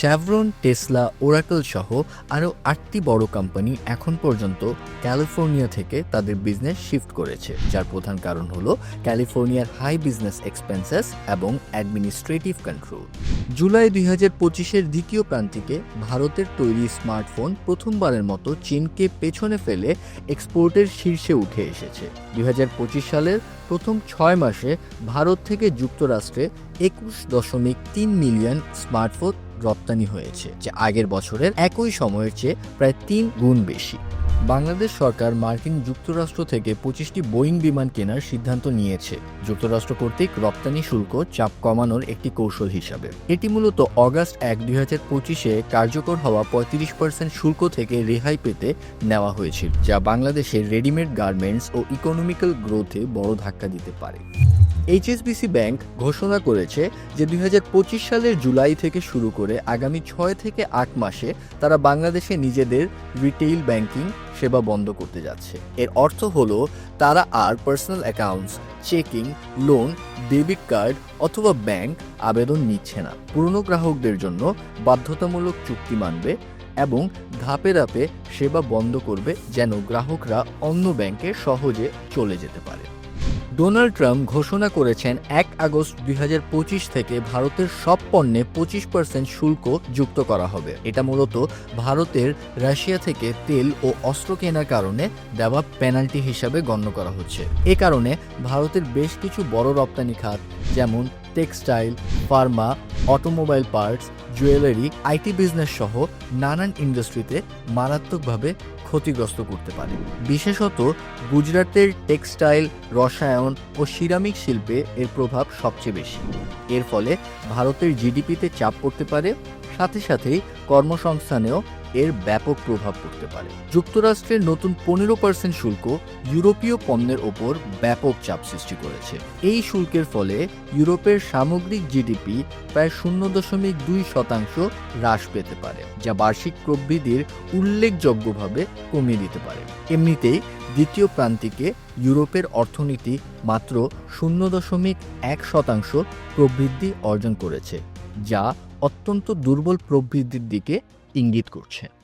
শ্যাভরন Tesla Oracle সহ আরও আটটি বড় কোম্পানি এখন পর্যন্ত ক্যালিফোর্নিয়া থেকে তাদের বিজনেস শিফট করেছে। যার প্রধান কারণ হল ক্যালিফোর্নিয়ার হাই বিজনেস এক্সপেন্সেস এবং অ্যাডমিনিস্ট্রেটিভ কন্ট্রোল জুলাই দুই হাজার পঁচিশের দ্বিতীয় প্রান্তিকে ভারতের তৈরি স্মার্টফোন প্রথমবারের মতো চীনকে পেছনে ফেলে এক্সপোর্টের শীর্ষে উঠে এসেছে। দুই হাজার পঁচিশ সালের প্রথম ছয় মাসে ভারত থেকে যুক্তরাষ্ট্রে একুশ দশমিক তিন মিলিয়ন স্মার্টফোন রপ্তানি হয়েছে, যা আগের বছরের একই সময়ের চেয়ে প্রায় তিন গুণ বেশি। বাংলাদেশ সরকার মার্কিন যুক্তরাষ্ট্র থেকে পঁচিশটি বোয়িং বিমান কেনার সিদ্ধান্ত নিয়েছে। যুক্তরাষ্ট্র কর্তৃক রপ্তানি শুল্ক চাপ কমানোর একটি কৌশল হিসাবে। এটি মূলত অগাস্ট এক, দুই হাজার পঁচিশে কার্যকর হওয়া পঁয়ত্রিশ পার্সেন্ট শুল্ক থেকে রেহাই পেতে নেওয়া হয়েছিল, যা বাংলাদেশের রেডিমেড গার্মেন্টস ও ইকোনমিক্যাল গ্রোথে বড় ধাক্কা দিতে পারে। এইচএসবিসি ব্যাংক ঘোষণা করেছে যে দুই হাজার পঁচিশ সালের জুলাই থেকে শুরু করে আগামী ছয় থেকে আট মাসে তারা বাংলাদেশে নিজেদের রিটেইল ব্যাংকিং সেবা বন্ধ করতে যাচ্ছে। এর অর্থ হলো তারা আর personal accounts, checking, loan, debit card অথবা ব্যাংক আবেদন নিচ্ছে না। পুরনো গ্রাহকদের জন্য বাধ্যতামূলক চুক্তি মানবে এবং ধাপে ধাপে সেবা বন্ধ করবে যেন গ্রাহকরা অন্য ব্যাংকে সহজে চলে যেতে পারে। ডোনাল্ড ট্রাম্প ঘোষণা করেছেন এক আগস্ট দুই হাজার পঁচিশ থেকে ভারতের সব পণ্যে পঁচিশ পার্সেন্ট শুল্ক যুক্ত করা হবে। এটা মূলত ভারতের রাশিয়া থেকে তেল ও অস্ত্র কেনার কারণে দেওয়া পেনাল্টি হিসাবে গণ্য করা হচ্ছে। এ কারণে ভারতের বেশ কিছু বড় রপ্তানি খাত, যেমন textile, pharma automobile parts, jewellery, IT business সহ নানান ইন্ডাস্ট্রিতে মারাত্মকভাবে ক্ষতিগ্রস্ত করতে পারে। বিশেষত গুজরাটের টেক্সটাইল, রসায়ন ও সিরামিক শিল্পে এর প্রভাব সবচেয়ে বেশি। এর ফলে ভারতের জিডিপিতে চাপ পড়তে পারে, সাথে সাথেই কর্মসংস্থানেও এর ব্যাপক প্রভাব পড়তে পারে। যুক্তরাষ্ট্রের নতুন পনেরো পার্সেন্ট শুল্ক ইউরোপীয় পণ্যের ওপর ব্যাপক চাপ সৃষ্টি করেছে। এই শুল্কের ফলে ইউরোপের সামগ্রিক জিডিপি প্রায় শূন্য দশমিক দুই শতাংশ হ্রাস পেতে পারে, যা বার্ষিক প্রবৃদ্ধির উল্লেখযোগ্যভাবে কমিয়ে দিতে পারে। এমনিতেই দ্বিতীয় প্রান্তিকে ইউরোপের অর্থনীতি মাত্র শূন্য দশমিক এক শতাংশ প্রবৃদ্ধি অর্জন করেছে, যা অত্যন্ত দুর্বল প্রবৃদ্ধির দিকে ইঙ্গিত করছে।